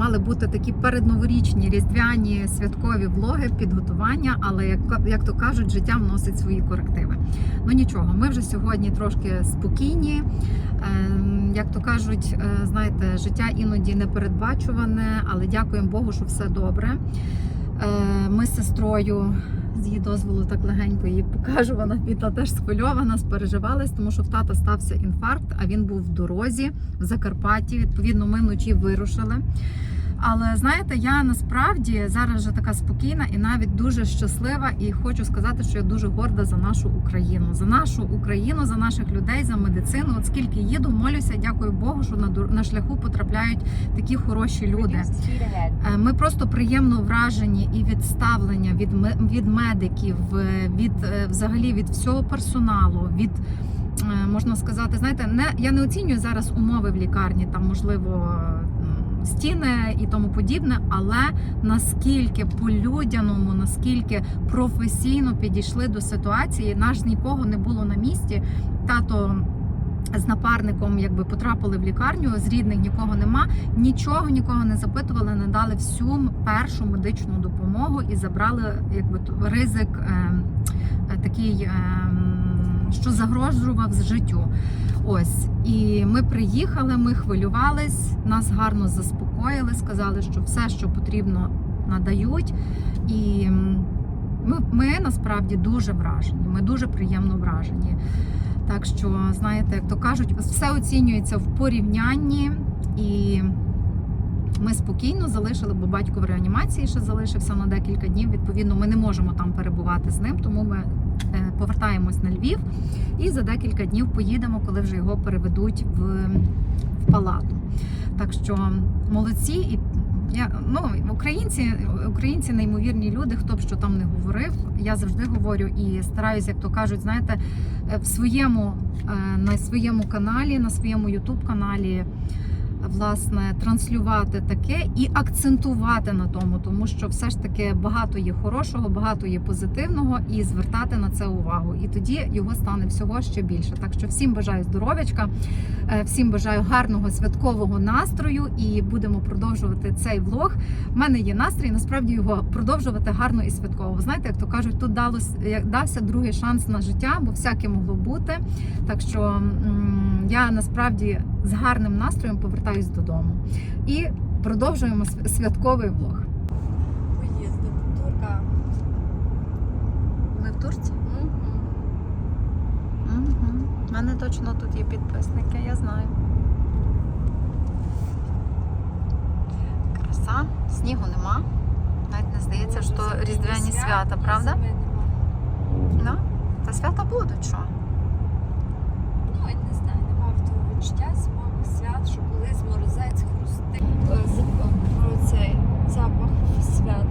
Мали бути такі передноворічні різдвяні святкові влоги, підготування, але як, як то кажуть, життя вносить свої корективи. Ну нічого, ми вже сьогодні трошки спокійні. Ем, Як то кажуть, е, знаєте, життя іноді непередбачуване, але дякуємо Богу, що все добре. Е, Ми з сестрою. З її дозволу так легенько її покажу. Вона Віта теж схвильована, спереживалась, тому що в тата стався інфаркт, а він був в дорозі в Закарпатті. Відповідно, ми вночі вирушили. Але знаєте, я насправді зараз вже така спокійна і навіть дуже щаслива. І хочу сказати, що я дуже горда за нашу Україну, за нашу Україну, за наших людей, за медицину. От скільки їду, молюся, дякую Богу, що на шляху потрапляють такі хороші люди. Е, Ми просто приємно вражені і від ставлення від від медиків, від е, взагалі від всього персоналу, від е, можна сказати, знаєте, не я не оцінюю зараз умови в лікарні, там можливо. Стіни і тому подібне, але наскільки по-людяному, наскільки професійно підійшли до ситуації, наш нікого не було на місці. Тато з напарником якби потрапили в лікарню, з рідних нікого нема, нічого нікого не запитували, не дали всю першу медичну допомогу і забрали якби ризик е, такий, е, що загрожував життю. Ось і ми приїхали, ми хвилювались, нас гарно заспокоїли, сказали, що все, що потрібно, надають. І ми, ми насправді дуже вражені. Ми дуже приємно вражені. Так що, знаєте, як то кажуть, все оцінюється в порівнянні, і ми спокійно залишили, бо батько в реанімації ще залишився на декілька днів. Відповідно, ми не можемо там перебувати з ним, тому ми е, повертаємось на Львів і за декілька днів поїдемо, коли вже його переведуть в, в палату. Так що молодці і. Я ну українці, українці неймовірні люди. Хто б що там не говорив, я завжди говорю і стараюсь, як то кажуть, знаєте, е, в своєму е, на своєму каналі, на своєму Ютуб каналі. Власне, транслювати таке і акцентувати на тому, тому що все ж таки багато є хорошого, багато є позитивного, і звертати на це увагу. І тоді його стане всього ще більше. Так що всім бажаю здоров'ячка, е, всім бажаю гарного святкового настрою і будемо продовжувати цей влог. У мене є настрій, насправді його продовжувати гарно і святково. Ви Знаєте, як то кажуть, тут далось дався другий шанс на життя, бо всяке могло бути. Так що я насправді з гарним настроєм повертаюсь додому і продовжуємо святковий влог. Поїздив турка. Ми в Турції? Угу. У мене точно тут є підписники, я знаю. Краса, снігу нема. Навіть не здається, що різдвяні свята, правда? Ну, та свята будуть, що? Ну, я не знаю, не відчуття зимових свят, що колись морозець хрустив. Е, Про цей запах свят.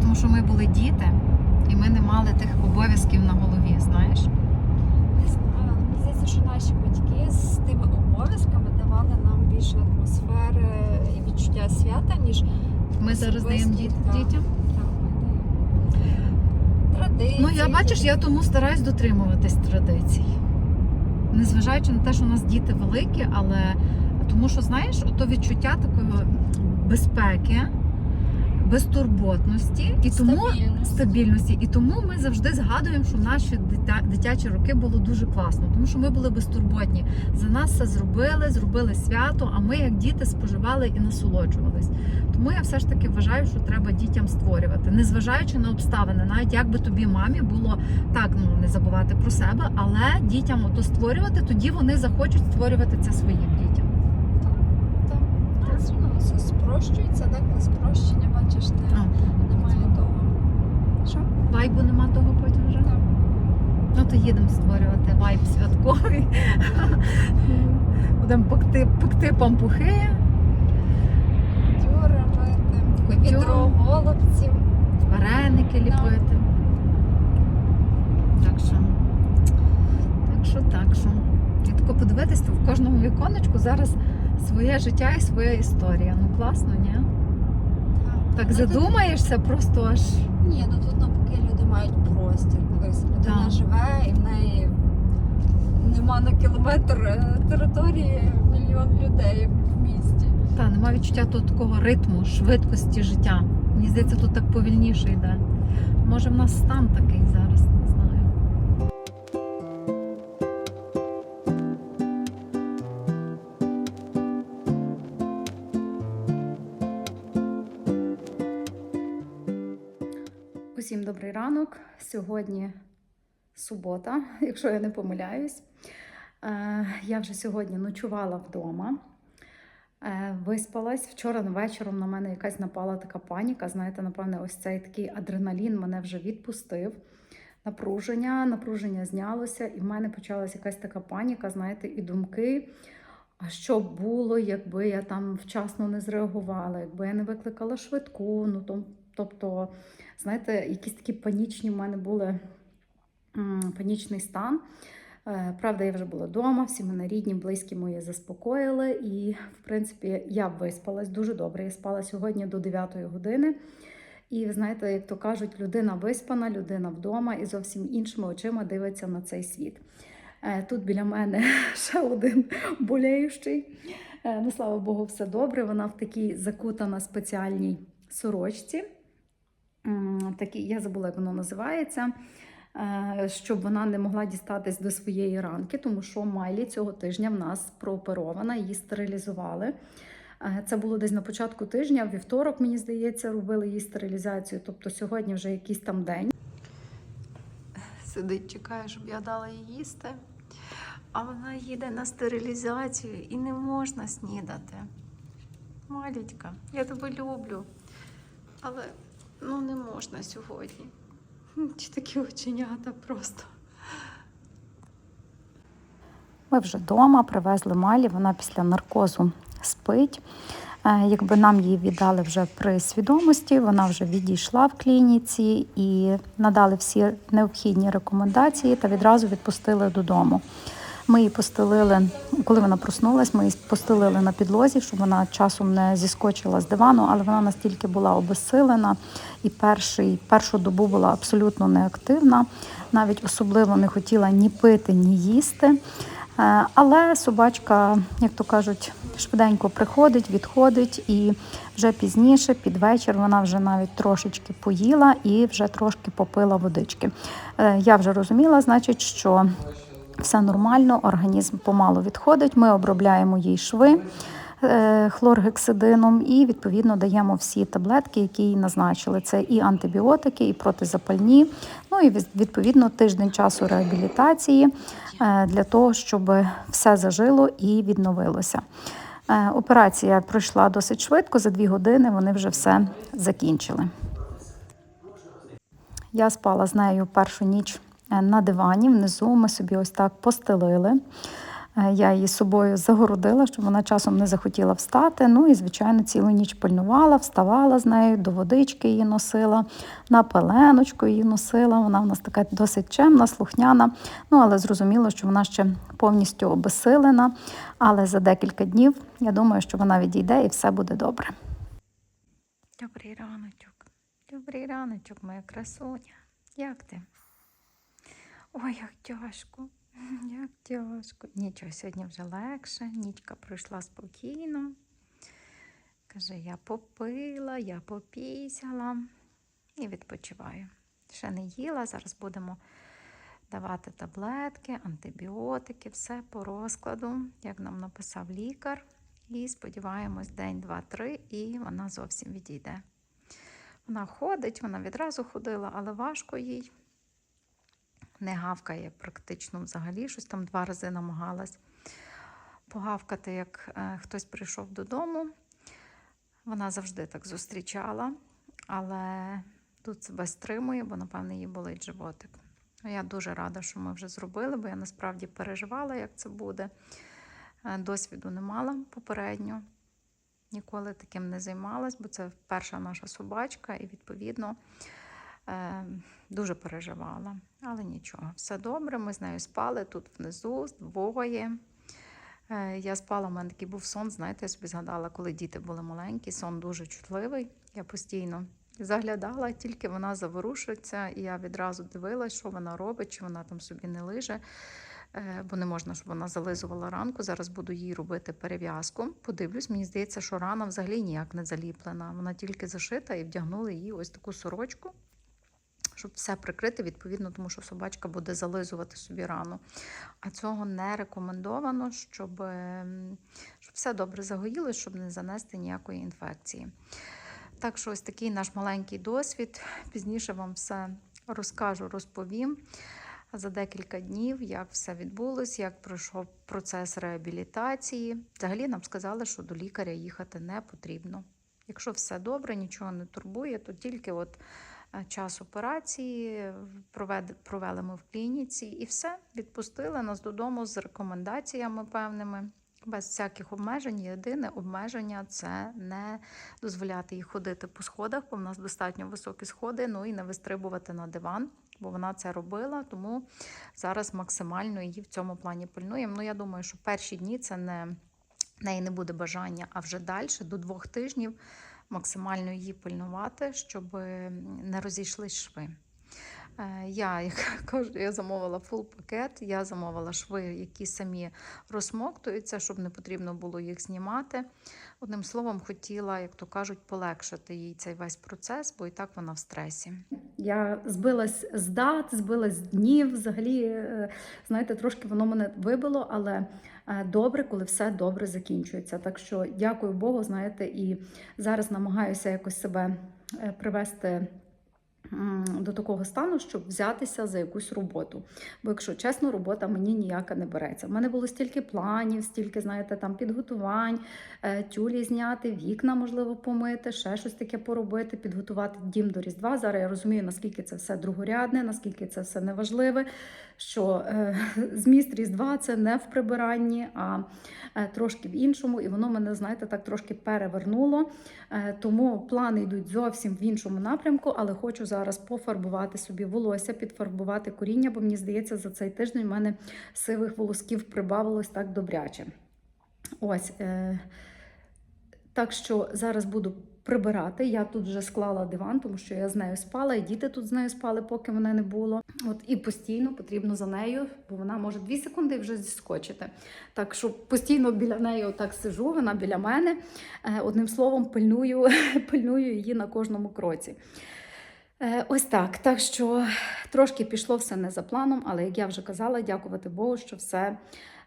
Тому що ми були діти, і ми не мали тих обов'язків на голові, знаєш? Не знаю, мені здається, що наші батьки з тими обов'язками давали нам більше атмосфери і відчуття свята, ніж Ми зараз даємо діт- дітям. традиції. Ну я бачиш, я тому стараюсь дотримуватись традицій. Незважаючи на те, що у нас діти великі, але тому що, знаєш, ото відчуття такої безпеки, безтурботності і тому Стабільності. стабільності. І тому ми завжди згадуємо, що наші дитя, дитячі роки було дуже класно, тому що ми були безтурботні. За нас все зробили, зробили свято, а ми, як діти, споживали і насолоджувались. Тому я все ж таки вважаю, що треба дітям створювати, незважаючи на обставини, навіть як би тобі мамі було так, ну не забувати про себе, але дітям ото створювати, тоді вони захочуть створювати це своїм все спрощується, так на спрощення, бачиш, не, А. немає того. Що? Вайбу нема того потім вже. Там. Ну то їдемо створювати вайб святковий. Будемо пекти, пекти пампухи. Кутюри робити, відро голубців. вареники ліпити. Так що, так що, так що. І тако подивитись, то в кожному віконечку зараз своє життя і своя історія. Ну класно, ні? Так Ну, тут- задумаєшся, просто аж. Ні, ну тут навпаки люди мають простір. Дивись, людина живе і в неї нема на кілометр е, території мільйон людей в місті. Та маю відчуття тут такого ритму, швидкості життя. Мені здається, тут так повільніше йде. Може, в нас стан такий Сьогодні субота, якщо я не помиляюсь. Е, Я вже сьогодні ночувала вдома. Е, Виспалась. Вчора вечором на мене якась напала така паніка. Знаєте, напевне, ось цей такий адреналін мене вже відпустив. Напруження, напруження знялося, і в мене почалася якась така паніка, знаєте, і думки. А що було, якби я там вчасно не зреагувала, якби я не викликала швидку. Ну, то, тобто, знаєте, якісь такі панічні в мене були панічний стан. Е, Правда, я вже була вдома, всі мене рідні, близькі мої заспокоїли. І, в принципі, я виспалась дуже добре. Я спала сьогодні до 9 години. І ви знаєте, як то кажуть, людина виспана, людина вдома і зовсім іншими очима дивиться на цей світ. Е, Тут біля мене ще один болеючий. Е, Ну, слава Богу, все добре. Вона в такій закутана спеціальній сорочці. Такі, я забула, як воно називається. Е, Щоб вона не могла дістатись до своєї ранки, тому що Майлі цього тижня в нас прооперована, її стерилізували. Е, Це було десь на початку тижня, вівторок, мені здається, робили її стерилізацію. Тобто сьогодні вже якийсь там день. Сидить, чекає, щоб я дала їй їсти. А вона їде на стерилізацію і не можна снідати. Малітька, я тебе люблю. Але ну не можна сьогодні. Чи такі оченята просто. Ми вже вдома привезли Малі, вона після наркозу спить. Е, Якби нам її віддали вже при свідомості, вона вже відійшла в клініці і надали всі необхідні рекомендації та відразу відпустили додому. Ми її постелили, коли вона проснулась, ми її постелили на підлозі, щоб вона часом не зіскочила з дивану, але вона настільки була обезсилена і перший, першу добу була абсолютно неактивна, навіть особливо не хотіла ні пити, ні їсти. Е, Але собачка, як то кажуть, швиденько приходить, відходить, і вже пізніше, під вечір, вона вже навіть трошечки поїла і вже трошки попила водички. Е, Я вже розуміла, значить, що все нормально, організм помалу відходить. Ми обробляємо їй шви е, хлоргексидином і відповідно даємо всі таблетки, які їй назначили. Це і антибіотики, і протизапальні. Ну і відповідно тиждень часу реабілітації е, для того, щоб все зажило і відновилося. Е, Операція пройшла досить швидко. За дві години вони вже все закінчили. Я спала з нею першу ніч на дивані. Внизу ми собі ось так постелили. Е, Я її собою загородила, щоб вона часом не захотіла встати. Ну і, звичайно, цілу ніч пильнувала, вставала з нею, до водички її носила, на пеленочку її носила. Вона в нас така досить чемна, слухняна. Ну, але зрозуміло, що вона ще повністю обесилена. Але за декілька днів я думаю, що вона відійде і все буде добре. Добрий раночок. Добрий раночок, моя красуня. Як ти? Ой, як тяжко. Як тяжко. Нічого, сьогодні вже легше. Нічка пройшла спокійно. Каже, я попила, я попісяла і відпочиваю. Ще не їла, зараз будемо давати таблетки, антибіотики, все по розкладу, як нам написав лікар. І сподіваємось, день, два, три, і вона зовсім відійде. Вона ходить, вона відразу ходила, але важко їй. Не гавкає практично взагалі. Щось там два рази намагалась погавкати, як е, хтось прийшов додому. Вона завжди так зустрічала, але тут себе стримує, бо, напевно, їй болить животик. Ну, Я дуже рада, що ми вже зробили, бо я насправді переживала, як це буде. Е, Досвіду не мала попередньо. Ніколи таким не займалась, бо це перша наша собачка, і відповідно е, дуже переживала. Але нічого, все добре. Ми з нею спали тут внизу, двоє. Е, Я спала, у мене такий був сон. Знаєте, я собі згадала, коли діти були маленькі, сон дуже чутливий. Я постійно заглядала, тільки вона заворушиться, і я відразу дивилась, що вона робить, чи вона там собі не лиже. е, бо не можна, щоб вона зализувала ранку. Зараз буду їй робити перев'язку. Подивлюсь, мені здається, що рана взагалі ніяк не заліплена. Вона тільки зашита і вдягнули їй ось таку сорочку. Щоб все прикрити, відповідно, тому що собачка буде зализувати собі рану. А цього не рекомендовано, щоб, ем, щоб все добре загоїлось, щоб не занести ніякої інфекції. Так що ось такий наш маленький досвід. Пізніше вам все розкажу, розповім за декілька днів, як все відбулось, як пройшов процес реабілітації. Взагалі нам сказали, що до лікаря їхати не потрібно. Якщо все добре, нічого не турбує, то тільки от час операції провели ми в клініці і все, відпустили нас додому з рекомендаціями певними. Без всяких обмежень. Єдине обмеження це не дозволяти їй ходити по сходах, бо в нас достатньо високі сходи, ну і не вистрибувати на диван, бо вона це робила. Тому зараз максимально її в цьому плані пильнуємо. Ну, я думаю, що перші дні це не неї не буде бажання, а вже далі, до двох тижнів, максимально її пильнувати, щоб не розійшлись шви. Е, Я, як кажу, я замовила фул пакет, я замовила шви, які самі розсмоктуються, щоб не потрібно було їх знімати. Одним словом, хотіла, як то кажуть, полегшити їй цей весь процес, бо і так вона в стресі. Я збилась з дат, збилась з днів. Взагалі, е, знаєте, трошки воно мене вибило, але добре, коли все добре закінчується. Так що дякую Богу, знаєте, і зараз намагаюся якось себе е, привести. До такого стану, щоб взятися за якусь роботу. Бо, якщо чесно, робота мені ніяка не береться. У мене було стільки планів, стільки, знаєте, там підготувань, е, тюлі зняти, вікна, можливо, помити, ще щось таке поробити, підготувати дім до Різдва. Зараз я розумію, наскільки це все другорядне, наскільки це все неважливе. Що е, зміст Різдва це не в прибиранні, а е, трошки в іншому. І воно мене, знаєте, так трошки перевернуло. Е, тому плани йдуть зовсім в іншому напрямку, але хочу зараз пофарбувати собі волосся, підфарбувати коріння, бо мені здається, за цей тиждень в мене сивих волосків прибавилось так добряче. Ось. Так що зараз буду прибирати. Я тут вже склала диван, тому що я з нею спала, і діти тут з нею спали, поки мене не було. От і постійно потрібно за нею, бо вона може дві секунди вже зіскочити. Так що постійно біля неї отак сижу, вона біля мене. Е, Одним словом, пильную, пильную її на кожному кроці. Е, Ось так. Так що трошки пішло все не за планом, але як я вже казала, дякувати Богу, що все.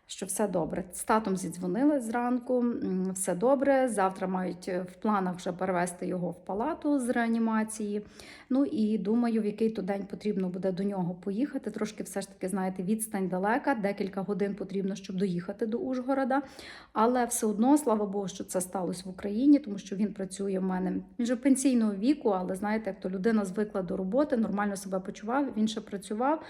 Що все добре. З татом зідзвонили зранку, все добре. Завтра мають е, в планах вже перевести його в палату з реанімації. Ну і думаю, в який то день потрібно буде до нього поїхати. Трошки все ж таки, знаєте, відстань далека, декілька годин потрібно, щоб доїхати до Ужгорода. Але все одно, слава Богу, що це сталося в Україні, тому що він працює в мене. Він же пенсійного віку, але знаєте, як то людина звикла до роботи, нормально себе почував. Він ще працював.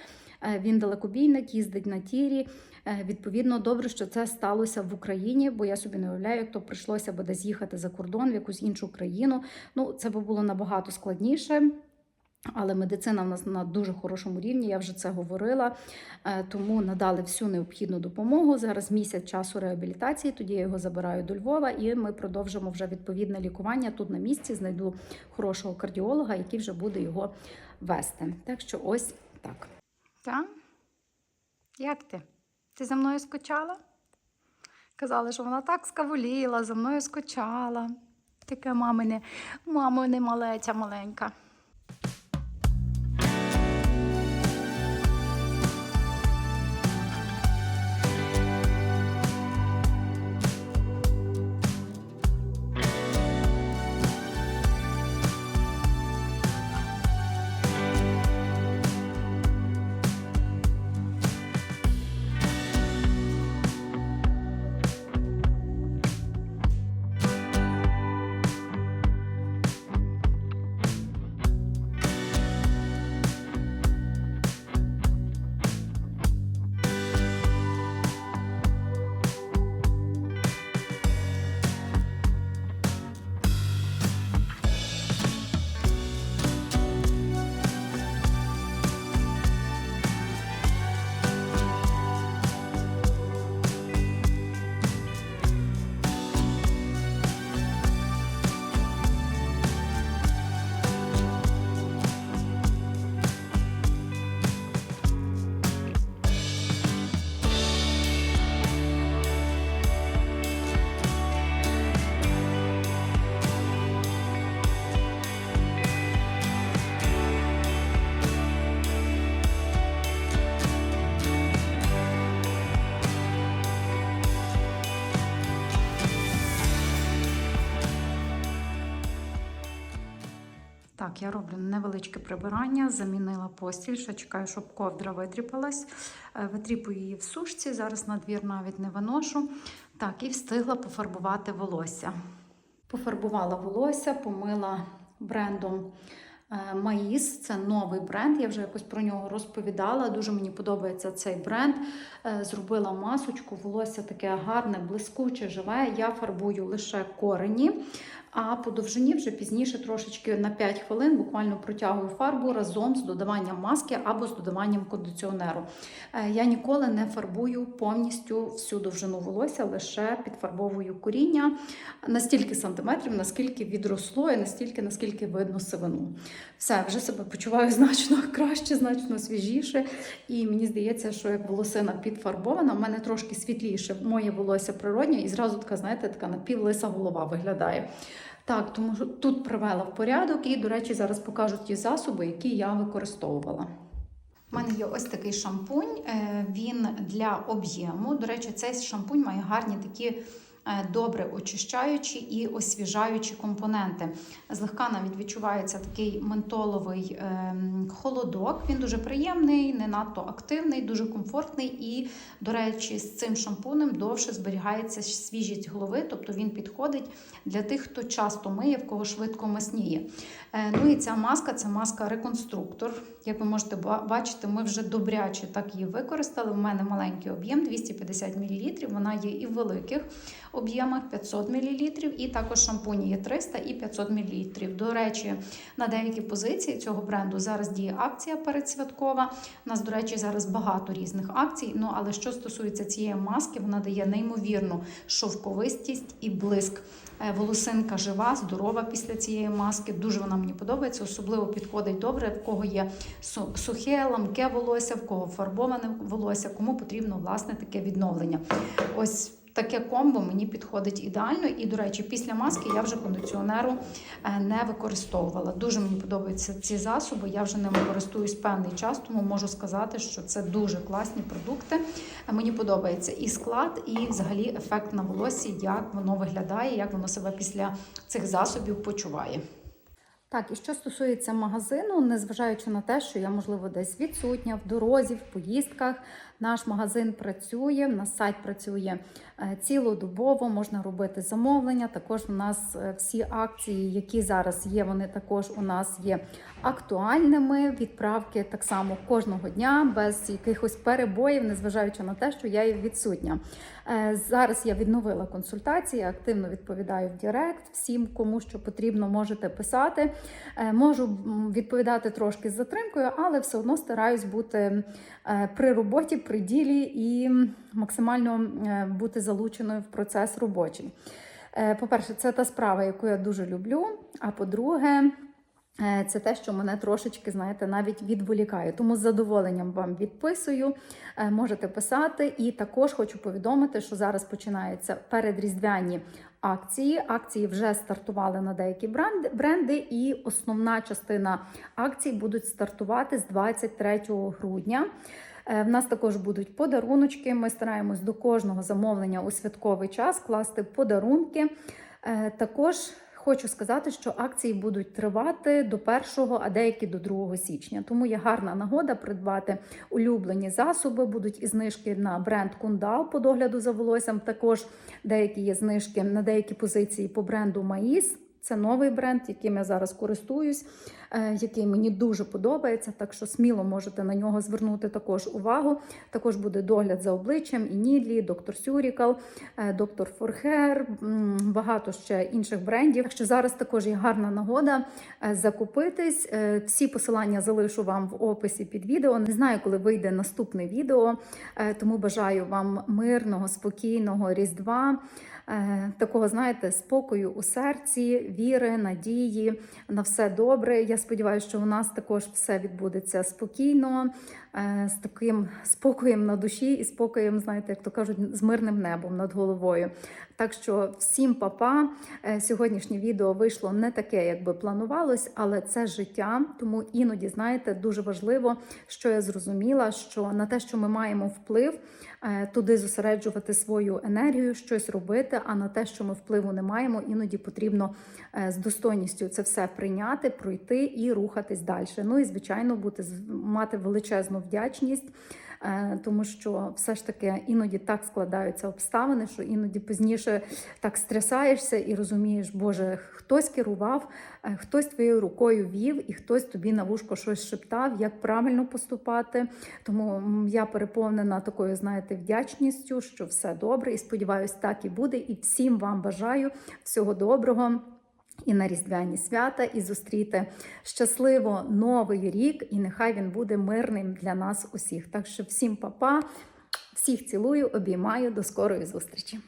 Е, Він далекобійник, їздить на тірі. Е, Відповідно, добре, що це сталося в Україні, бо я собі не уявляю, як то прийшлося би десь їхати за кордон в якусь іншу країну. Ну, це би було набагато складніше. Але медицина в нас на дуже хорошому рівні, я вже це говорила. Е, Тому надали всю необхідну допомогу. Зараз місяць часу реабілітації. Тоді я його забираю до Львова, і ми продовжимо вже відповідне лікування тут на місці. Знайду хорошого кардіолога, який вже буде його вести. Так що ось так. Так? Як ти? Ти за мною скучала? Казали, що вона так скавуліла, за мною скучала. Таке мамине, мамине малеця маленька. Так, я роблю невеличке прибирання, замінила постіль, ще чекаю, щоб ковдра витріпалась. Е, Витріпую її в сушці, зараз на двір навіть не виношу. Так, і встигла пофарбувати волосся. Пофарбувала волосся, помила брендом е, Маїс. Це новий бренд. Я вже якось про нього розповідала. Дуже мені подобається цей бренд. Е, Зробила масочку, волосся таке гарне, блискуче, живе. Я фарбую лише корені. А по довжині вже пізніше трошечки на 5 хвилин буквально протягую фарбу разом з додаванням маски або з додаванням кондиціонеру. Е, Я ніколи не фарбую повністю всю довжину волосся, лише підфарбовую коріння на стільки сантиметрів, наскільки відросло, і настільки, наскільки видно сивину. Все, вже себе почуваю значно краще, значно свіжіше. І мені здається, що як волосина підфарбована, в мене трошки світліше моє волосся природнє, і зразу така, знаєте, така напівлиса голова виглядає. Так, тому що тут привела в порядок, і, до речі, зараз покажу ті засоби, які я використовувала. У мене є ось такий шампунь, е, він для об'єму. До речі, цей шампунь має гарні такі добре очищаючі і освіжаючі компоненти. Злегка навіть відчувається такий ментоловий ем, холодок. Він дуже приємний, не надто активний, дуже комфортний. І, до речі, з цим шампунем довше зберігається свіжість голови, тобто він підходить для тих, хто часто миє, в кого швидко масніє. Е, Ну і ця маска це маска реконструктор. Як ви можете бачити, ми вже добряче так її використали. У мене маленький об'єм 250 мл. Вона є і в великих об'ємах 500 мл, і також шампуні є 300 і 500 мл. До речі, на деякі позиції цього бренду зараз діє акція передсвяткова. У нас, до речі, зараз багато різних акцій. Ну але що стосується цієї маски, вона дає неймовірну шовковистість і блиск. Е, Волосинка жива, здорова після цієї маски. Дуже вона мені подобається. Особливо підходить добре, в кого є сухе, ламке волосся, в кого фарбоване волосся, кому потрібно власне таке відновлення. Ось таке комбо мені підходить ідеально. І, до речі, після маски я вже кондиціонеру е, не використовувала. Дуже мені подобаються ці засоби. Я вже ними користуюсь певний час, тому можу сказати, що це дуже класні продукти. Е, Мені подобається і склад, і взагалі ефект на волосі, як воно виглядає, як воно себе після цих засобів почуває. Так, і що стосується магазину, незважаючи на те, що я, можливо, десь відсутня в дорозі, в поїздках, наш магазин працює, на сайт працює е, цілодобово, можна робити замовлення. Також у нас е, всі акції, які зараз є, вони також у нас є актуальними. Відправки так само кожного дня, без якихось перебоїв, незважаючи на те, що я є відсутня. Е, Зараз я відновила консультації, активно відповідаю в Директ. Всім, кому що потрібно, можете писати. Е, Можу відповідати трошки з затримкою, але все одно стараюсь бути е, при роботі, при ділі і максимально бути залученою в процес робочий. По-перше, це та справа, яку я дуже люблю. А по-друге, Це те, що мене трошечки, знаєте, навіть відволікає. Тому з задоволенням вам відписую, е, можете писати. І також хочу повідомити, що зараз починаються передріздвяні акції. Акції вже стартували на деякі бренди, і основна частина акцій будуть стартувати з 23 грудня. Е, В нас також будуть подаруночки. Ми стараємось до кожного замовлення у святковий час класти подарунки. Е, Також Хочу сказати, що акції будуть тривати до 1, а деякі до 2 січня. Тому є гарна нагода придбати улюблені засоби. Будуть і знижки на бренд Кундал по догляду за волоссям. Також деякі є знижки на деякі позиції по бренду Маїс. Це новий бренд, яким я зараз користуюсь, е, який мені дуже подобається. Так що сміло можете на нього звернути також увагу. Також буде догляд за обличчям іНідлі, доктор Сюрікал, е, доктор Форхер, багато ще інших брендів. Так що зараз також є гарна нагода е, закупитись. Всі посилання залишу вам в описі під відео. Не знаю, коли вийде наступне відео, тому бажаю вам мирного, спокійного різдва. Такого, знаєте, спокою у серці, віри, надії на все добре. Я сподіваюся, що у нас також все відбудеться спокійно, з таким спокоєм на душі і спокоєм, знаєте, як то кажуть, з мирним небом над головою. Так що всім папа. Е, Сьогоднішнє відео вийшло не таке, як би планувалось, але це життя. Тому іноді, знаєте, дуже важливо, що я зрозуміла, що на те, що ми маємо вплив, е, туди зосереджувати свою енергію, щось робити. А на те, що ми впливу не маємо, іноді потрібно е, з достойністю це все прийняти, пройти і рухатись далі. Ну і звичайно, бути мати величезну вдячність. Е, Тому що все ж таки іноді так складаються обставини, що іноді пізніше так стрясаєшся і розумієш, Боже, хтось керував, е, хтось твоєю рукою вів, і хтось тобі на вушко щось шептав, як правильно поступати. Тому я переповнена такою, знаєте, вдячністю, що все добре, і сподіваюся, так і буде. І всім вам бажаю всього доброго. І на різдвяні свята, і зустріти щасливо новий рік, і нехай він буде мирним для нас усіх. Так що всім па-па, всіх цілую, обіймаю, до скорої зустрічі.